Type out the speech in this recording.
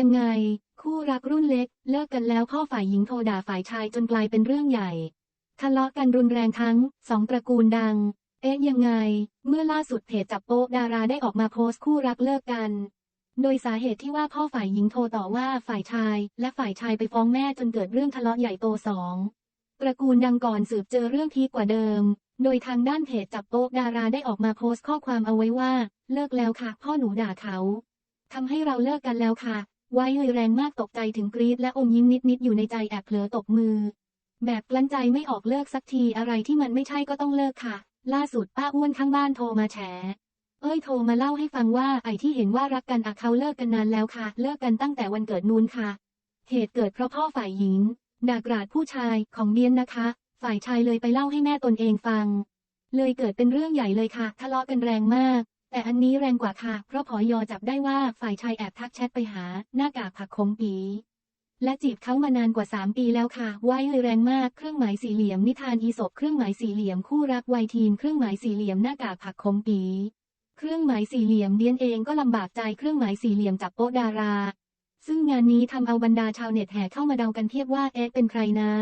ยังไง คู่รักรุ่นเล็ก เลิกกันแล้วพ่อฝ่ายหญิงโทรด่าฝ่ายชายจนกลายเป็นเรื่องใหญ่ ทะเลาะกันรุนแรงทั้งสองตระกูลดัง เอ๊ะยังไง เมื่อล่าสุดเพจจับโป๊ะดาราได้ออกมาโพสต์คู่รักเลิกกัน โดยสาเหตุที่ว่าพ่อฝ่ายหญิงโทรต่อว่าฝ่ายชาย และฝ่ายชายไปฟ้องแม่จนเกิดเรื่องทะเลาะใหญ่โตสองตระกูลดังก่อนสืบเจอเรื่องพีกว่าเดิม โดยทางด้านเพจจับโป๊ะดาราได้ออกมาโพสต์ข้อความเอาไว้ว่า เลิกแล้วค่ะ พ่อหนูด่าเขาทำให้เราเลิกกันแล้วค่ะ ไว้เลยแรงมากตกใจถึงกรีดและอมยิ้มนิดๆอยู่ในใจแอบเผลอตบมือ แบบกลั้นใจไม่ออกเลิกสักทีอะไรที่มันไม่ใช่ก็ต้องเลิกค่ะ ล่าสุดป้าอ้วนข้างบ้านโทรมาแฉเอ้ยโทรมาเล่าให้ฟังว่าไอ้ที่เห็นว่ารักกันอะเขาเลิกกันนานแล้วค่ะ เลิกกันตั้งแต่วันเกิดนูนค่ะ เหตุเกิดเพราะพ่อฝ่ายหญิงด่ากราดผู้ชายของเดียนนะคะ ฝ่ายชายเลยไปเล่าให้แม่ตนเองฟัง เลยเกิดเป็นเรื่องใหญ่เลยค่ะ ทะเลาะกันแรงมาก แต่อันนี้แรงกว่าค่ะ เพราะผอยอจับได้ว่าฝ่ายชายแอบทักแชทไปหา หน้ากากผักขมปีและจีบเขามานานกว่า 3 ปีแล้วค่ะไว้เลยแรงมาก เครื่องหมายสี่เหลี่ยม นิทานอีสบเครื่องหมายสี่เหลี่ยม คู่รักวัยทีนเครื่องหมายสี่เหลี่ยม หน้ากากผักขมปี เครื่องหมายสี่เหลี่ยมเดียนเองก็ลำบากใจ เครื่องหมายสี่เหลี่ยมจับโป๊ดารา ซึ่งงานนี้ทำเอาบรรดาชาวเน็ตแห่เข้ามาเดากันเทียบว่าเอ๊ะเป็นใครนะ